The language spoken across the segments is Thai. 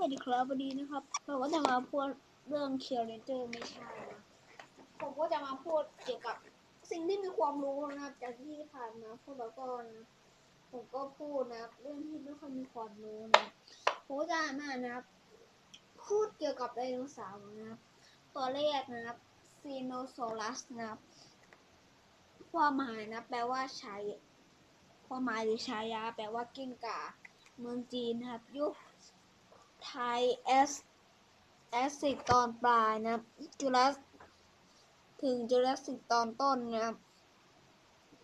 สวัสดีครับวันนี้นะครับ เราก็จะมาพูดเรื่องเคียร์เรนเจอร์ไม่ใช่ผมก็จะมาพูดเกี่ยวกับสิ่งที่มีความรู้นะครับ จากที่ผ่านมาพวกเราก็นะผมก็พูดนะเรื่องที่ไม่ค่อยมีความรู้นะผมก็จะมานะครับ พูดเกี่ยวกับไดโนเสาร์นะครับตัวแรกนะครับซีโนโซลัสนะครับความหมายนะแปลว่าใช้ความหมายหรือฉายาแปลว่ากิ้งก่าเมืองจีนนะครับ ยุค ไทยแอสแอสิกตอนปลายนะครับจุลัสถึงจุลัสสิกตอนต้นนะครับ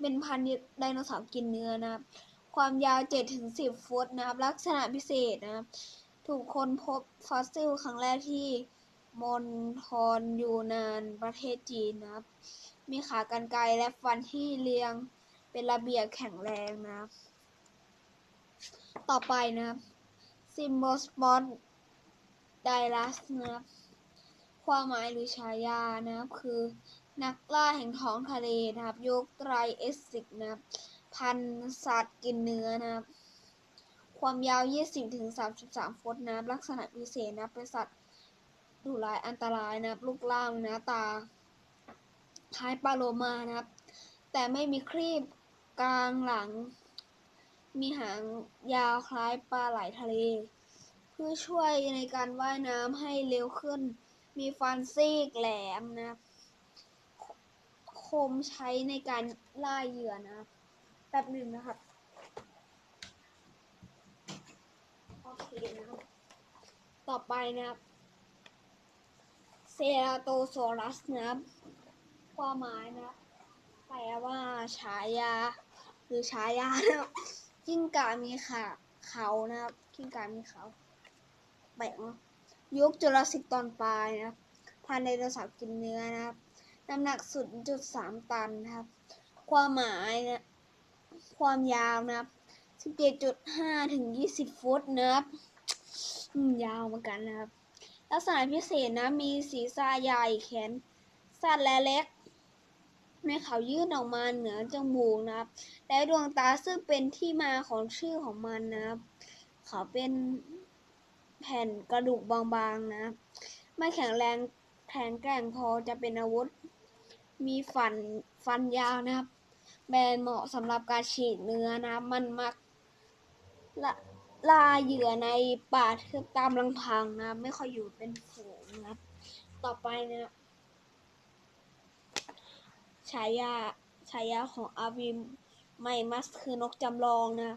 เป็นพันธุ์ไดโนเสาร์กินเนื้อนะครับ ความยาว 7-10 ฟุตนะครับ ลักษณะพิเศษนะครับ ถูกค้นพบฟอสซิลครั้งแรกที่มณฑลยูนานประเทศจีนนะครับ มีขากรรไกรและฟันที่เรียงเป็นระเบียบแข็งแรงนะครับ ต่อไปนะครับ ซิมโบสปอนไดลัสนะครับความหมายหรือฉายานะครับ คือนักล่าแห่งท้องทะเลนะครับยุคไตรเอสสิกนะครับ พันสัตว์กินเนื้อนะครับ ความยาว 20-33 ฟุตนะลักษณะพิเศษนะเป็นสัตว์ดุร้ายอันตรายนะครับ ลูกล่างนะตาคล้ายปลาโลมานะครับ แต่ไม่มีครีบกลางหลัง มีหางยาวคล้ายปลาไหลทะเล เพื่อช่วยในการว่ายน้ำให้เร็วขึ้น มีฟันซีกแหลมนะคมใช้ในการล่าเหยื่อนะครับแป๊บหนึ่งนะครับโอเคนะครับ ต่อไปนะครับเซราโตโซรัสนะครับความหมายนะแปลว่าฉายา หรือฉายานะครับ กิ้งก่ามีขาเขานะครับ กิ้งก่ามีเขาแปลกเนอะยุคจุลศิกตอนปลายนะครับพันไดโนเสาร์กินเนื้อนะครับน้ำหนักสุดจุดสามตันนะครับ ความหมายนะความยาวนะครับสิบเจ็ดจุดห้าถึงยี่สิบฟุตนะครับอืมยาวเหมือนกันนะครับ ลักษณะพิเศษนะมีศีรษะใหญ่แขนสั้นและเล็ก ในเขายื่นออกมาเหนือจมูกนะครับ และดวงตาซึ่งเป็นที่มาของชื่อของมันนะครับ เขาเป็นแผ่นกระดูกบางๆนะครับไม่แข็งแรงแข็งแกร่งพอจะเป็นอาวุธ มีฟันฟันยาวนะครับ แบนเหมาะสำหรับการฉีกเนื้อนะมันมักละลาเหยื่อในป่าทึบตามลำพังนะ ไม่ค่อยอยู่เป็นฝูงนะครับ ต่อไปนะครับ ฉายาฉายาของอาวิมไม่มัสคือนกจำลองนะ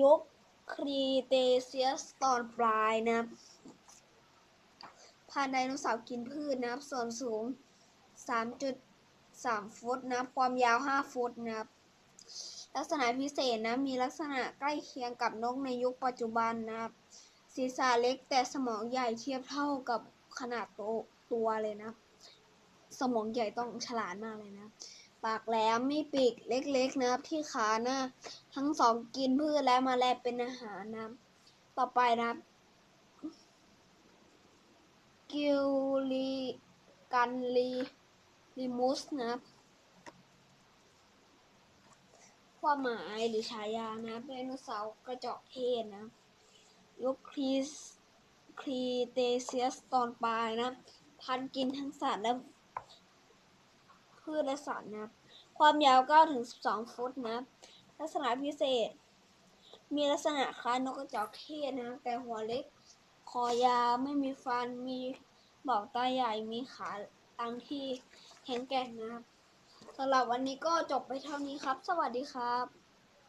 ยุคครีเตเซียสตอนปลายนะพันไดโนเสาร์กินพืชนะส่วนสูง 3.3 ฟุตนะ ความยาว 5 ฟุตนะลักษณะพิเศษนะ มีลักษณะใกล้เคียงกับนกในยุคปัจจุบันนะครับศีรษะเล็กแต่สมองใหญ่เทียบเท่ากับขนาดโตตัวเลยนะ สมองใหญ่ต้องฉลาดมากเลยนะ ปากแหลมมีปีกเล็กๆนะครับที่ขาหน้าทั้งสองกินพืชและมาแลงเป็นอาหารนะต่อไปนะครับกิลลีกันลีลิมุสนะครับความหมายหรือฉายานะไดโนเสาร์กระจอกเทศนะยุคครีสครีเตเซียสตอนปลายนะ พันกินทั้งสัตว์และ พืชและสัตว์นะครับ ความยาว 9 ถึง 12 ฟุตนะครับลักษณะพิเศษ มีลักษณะคล้ายนกกระจอกเทศนะครับแต่หัวเล็ก คอยาว ไม่มีฟัน มีบอกตาใหญ่ มีขาตังที่แข็งแกร่งนะครับสำหรับวันนี้ก็จบไปเท่านี้ครับ สวัสดีครับ